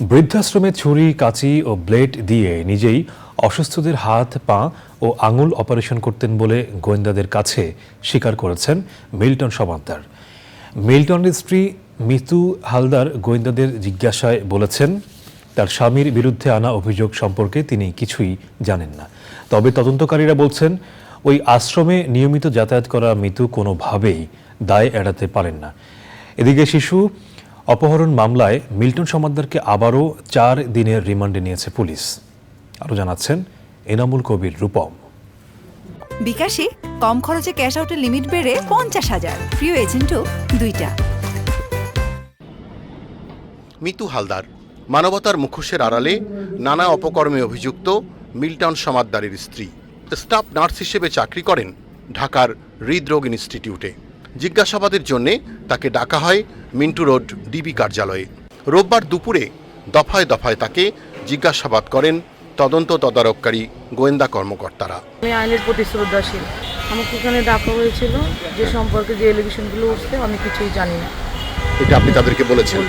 বৃদ্ধাশ্রমে ছুরি, কাঁচি ও ব্লেড দিয়ে নিজেই অসুস্থদের হাত, পা ও আঙুল অপারেশন করতেন বলে গোয়েন্দাদের কাছে স্বীকার করেছেন মিল্টন সমাদ্দার মিল্টনের স্ত্রী মিতু হালদার গোয়েন্দাদের জিজ্ঞাসায় বলেছেন, তার স্বামীর বিরুদ্ধে আনা অভিযোগ সম্পর্কে তিনি কিছুই জানেন না। তবে তদন্তকারীরা বলছেন, ওই আশ্রমে নিয়মিত যাতায়াত করা মিতু কোনোভাবেই দায় এড়াতে পারেন না। এদিকে শিশু অপহরণ মামলায় মিল্টন সমাদ্দারকে আবারও চার দিনের রিমান্ডে নিয়েছে পুলিশ। আরও জানাচ্ছেন এনামুল কবির রূপম। বিকাশে কম খরচে ক্যাশ আউটের লিমিট বেড়ে পঞ্চাশ হাজার। প্রিয় এজেন্টও দুইটা। মিতু হালদার মানবতার মুখোশের আড়ালে নানা অপকর্মে অভিযুক্ত মিল্টন সমাদ্দারের স্ত্রী। স্টাফ নার্স হিসেবে চাকরি করেন ঢাকার হৃদরোগ ইনস্টিটিউটে। জিজ্ঞাসাবাদের জন্যে তাকে ডাকা হয় মিন্টু রোড ডিবি কার্যালয়ে। রোববার দুপুরে দফায় দফায় তাকে জিজ্ঞাসাবাদ করেন তদন্ত তদারককারী গোয়েন্দা কর্মকর্তারা। আমি আইনের প্রতি শ্রদ্ধাশীল। আমাকে এখানে ডাকা হয়েছিল যে সম্পর্কে যে এলিগেশনগুলো উঠছে আমি কিছুই জানি না। এটা আপনি তাদেরকে বলেছেন?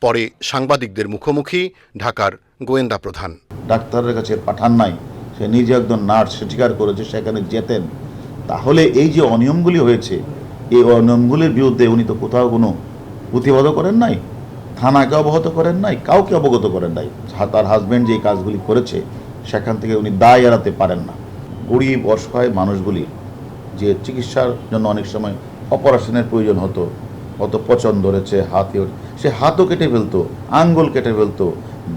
পরে সাংবাদিকদের মুখোমুখি ঢাকার গোয়েন্দা প্রধান। ডাক্তারের কাছে পাঠান নাই সে নিজে একজন নার্স স্বীকার করেছে সেখানে যেতেন। তাহলে এই যে অনিয়মগুলি হয়েছে, এই অনিয়মগুলির বিরুদ্ধে উনি তো কোথাও কোনো প্রতিবাদও করেন নাই, থানাকে অবগত করেন নাই, কাউকে অবগত করেন নাই। তার হাজব্যান্ড যে কাজগুলি করেছে, সেখান থেকে উনি দায় এড়াতে পারেন না। গরিব, অসহায় মানুষগুলি যে চিকিৎসার জন্য অনেক সময় অপারেশনের প্রয়োজন হতো, কত পচন ধরেছে, হাতে সে হাতও কেটে ফেলতো, আঙ্গুল কেটে ফেলতো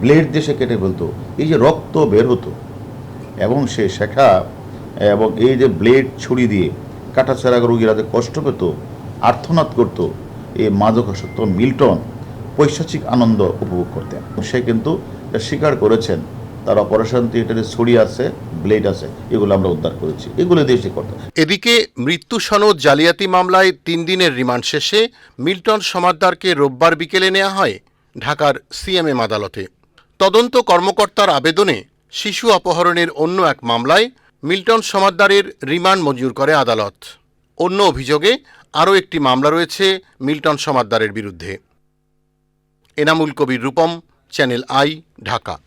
ব্লেড সে কেটে ফেলতো, এই যে রক্ত বের হতো। এবং সে শেখা এবং এই যে ব্লেড ছুরি দিয়ে কাটাছেড়া রোগীরা যে কষ্ট পেত আর্থনাদ করতো এই মাদকাসক্ত মিল্টন পৈশাচিক আনন্দ উপভোগ করতেন। সে কিন্তু স্বীকার করেছেন, তার অপারেশন থিয়েটারে ছুরি আছে, ব্লেড আছে, এগুলো আমরা উদ্ধার করেছি। এগুলো দিয়ে সে করতো। এদিকে মৃত্যু সনদ জালিয়াতি মামলায় তিন দিনের রিমান্ড শেষে মিল্টন সমাদ্দারকে রোববার বিকেলে নেওয়া হয় ঢাকার সিএমএম আদালতে। তদন্ত কর্মকর্তার আবেদনে শিশু অপহরণের অন্য এক মামলায় মিল্টন সমাদ্দারের রিমান্ড মঞ্জুর করে আদালত। অন্য অভিযোগে আরও একটি মামলা রয়েছে মিল্টন সমাদ্দারের বিরুদ্ধে। Enamul Kabir Rupam, channel I, Dhaka.